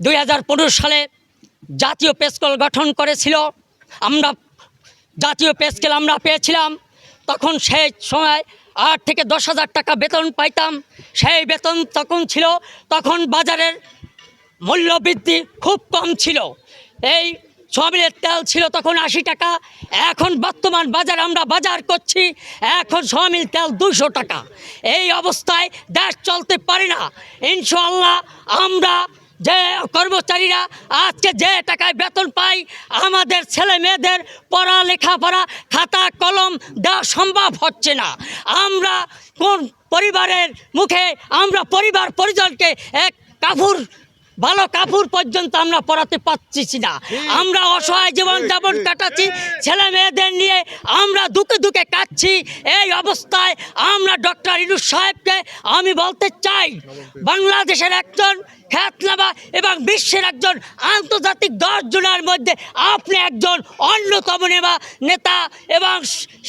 দু হাজার পনেরো সালে জাতীয় পেস্কল গঠন করেছিল। আমরা জাতীয় পেস্কেল আমরা পেয়েছিলাম। তখন সেই সময় আট থেকে দশ হাজার টাকা বেতন পাইতাম। সেই বেতন তখন ছিল, তখন বাজারের মূল্যবৃদ্ধি খুব কম ছিল। এই সয়াবিনের তেল ছিল তখন আশি টাকা। এখন বর্তমান বাজার আমরা বাজার করছি, এখন সয়াবিন তেল দুশো টাকা। এই অবস্থায় দেশ চলতে পারে না। ইনশাল্লাহ আমরা যে কর্মচারীরা আজকে যে টাকায় বেতন পাই আমাদের ছেলে মেয়েদের পড়া লেখাপড়া খাতা কলম দেওয়া সম্ভব হচ্ছে না। আমরা কোন পরিবারের মুখে আমরা পরিবার পরিজনকে এক কাপড় ভালো কাপড় পর্যন্ত আমরা পড়াতে পারছি না। আমরা অসহায় জীবন যাপন কাটাচ্ছি ছেলে মেয়েদের নিয়ে আমরা দুকে দুকে কাটছি। এই অবস্থায় আমরা ডক্টর ইনুস সাহেবকে আমি বলতে চাই বাংলাদেশের একজন খ্যাতনামা এবং বিশ্বের একজন আন্তর্জাতিক দশ জনের মধ্যে আপনি একজন অন্যতম নেবা নেতা এবং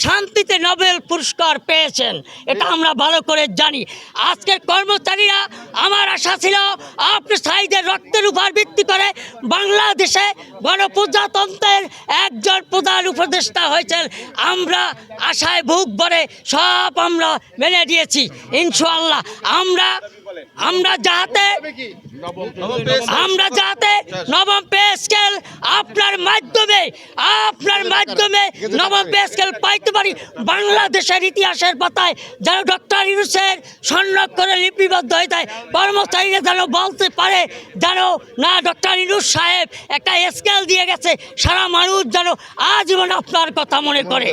শান্তিতে নোবেল পুরস্কার পেয়েছেন। এটা আমরা ভালো করে জানি। আজকের কর্মচারীরা, আমার আশা ছিল আপনি সাইদের রক্তের উপর ভিত্তি করে বাংলাদেশে গণপ্রজাতন্ত্রের একজন প্রধান উপদেষ্টা হয়েছেন। আমরা আশায় বুক ভরে সব আমরা মেনে দিয়েছি ইনশাল্লাহ আমরা আমরা যাহাতে আমরা যাতে নবম পে স্কেল আপনার মাধ্যমে আপনার মাধ্যমে নবম পে স্কেল পাইতে পারি। বাংলাদেশের ইতিহাসের পাতায় যেন ডক্টর ইউনুসের সংরক্ষণে লিপিবদ্ধ হয়ে যায়। কর্মচারীরা যেন বলতে পারে যেন না ডক্টর ইউনুস সাহেব একটা স্কেল দিয়ে গেছে। সারা মানুষ যেন আজীবন আপনার কথা মনে করে।